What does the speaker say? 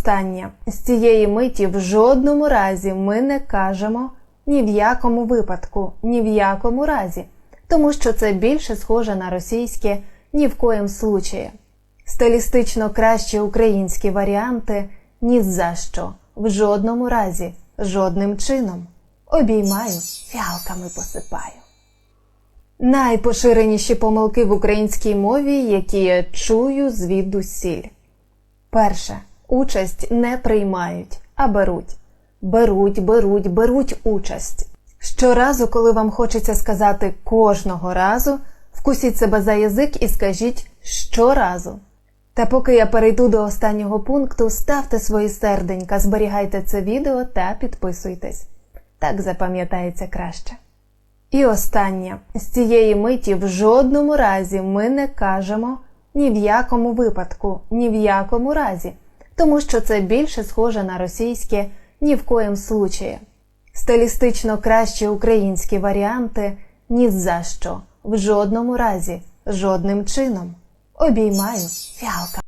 останнє. З цієї миті в жодному разі ми не кажемо ні в якому випадку, ні в якому разі, тому що це більше схоже на російське ні в коєм случаї. Стилістично кращі українські варіанти ні за що, в жодному разі, жодним чином. Обіймаю, фіалками посипаю. Найпоширеніші помилки в українській мові, які я чую звідусіль. Перше. Участь не приймають, а беруть. Беруть, беруть, беруть участь. Щоразу, коли вам хочеться сказати кожного разу, вкусіть себе за язик і скажіть щоразу. Та поки я перейду до останнього пункту, ставте свої серденька, зберігайте це відео та підписуйтесь. Так запам'ятається краще. І останнє. З цієї миті в жодному разі ми не кажемо ні в якому випадку, ні в якому разі, тому що це більше схоже на російське ні в коєм случаї. Стилістично кращі українські варіанти ні за що, в жодному разі, жодним чином. Обіймаю фіалка.